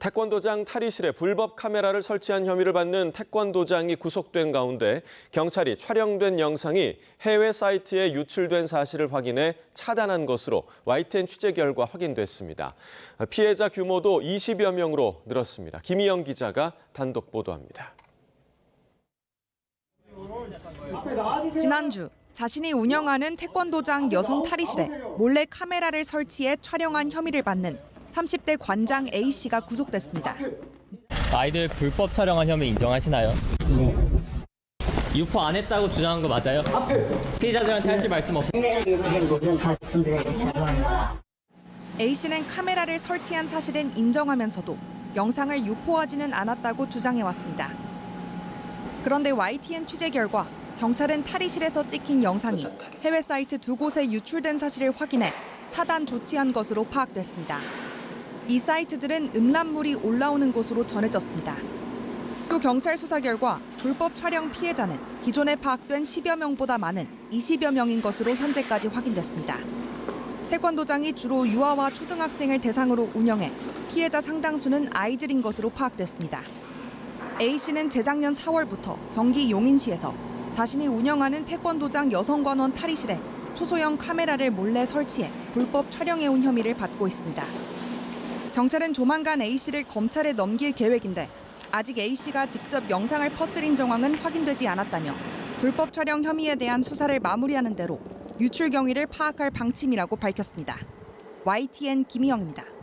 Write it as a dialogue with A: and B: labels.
A: 태권도장 탈의실에 불법 카메라를 설치한 혐의를 받는 태권도장이 구속된 가운데 경찰이 촬영된 영상이 해외 사이트에 유출된 사실을 확인해 차단한 것으로 YTN 취재 결과 확인됐습니다. 피해자 규모도 20여 명으로 늘었습니다. 김희영 기자가 단독 보도합니다.
B: 지난주 자신이 운영하는 태권도장 여성 탈의실에 몰래 카메라를 설치해 촬영한 혐의를 받는 30대 관장 A 씨가 구속됐습니다.
C: 아이들 불법 촬영한 혐의 인정하시나요? 유포 안 했다고 주장한 거 맞아요? 피해자들한테 하실 말씀 없
B: A 씨는 카메라를 설치한 사실은 인정하면서도 영상을 유포하지는 않았다고 주장해왔습니다. 그런데 YTN 취재 결과 경찰은 탈의실에서 찍힌 영상이 해외 사이트 두 곳에 유출된 사실을 확인해 차단 조치한 것으로 파악됐습니다. 이 사이트들은 음란물이 올라오는 곳으로 전해졌습니다. 또 경찰 수사 결과 불법 촬영 피해자는 기존에 파악된 10여 명보다 많은 20여 명인 것으로 현재까지 확인됐습니다. 태권도장이 주로 유아와 초등학생을 대상으로 운영해 피해자 상당수는 아이들인 것으로 파악됐습니다. A 씨는 재작년 4월부터 경기 용인시에서 자신이 운영하는 태권도장 여성관원 탈의실에 초소형 카메라를 몰래 설치해 불법 촬영해온 혐의를 받고 있습니다. 경찰은 조만간 A 씨를 검찰에 넘길 계획인데 아직 A 씨가 직접 영상을 퍼뜨린 정황은 확인되지 않았다며 불법 촬영 혐의에 대한 수사를 마무리하는 대로 유출 경위를 파악할 방침이라고 밝혔습니다. YTN 김희영입니다.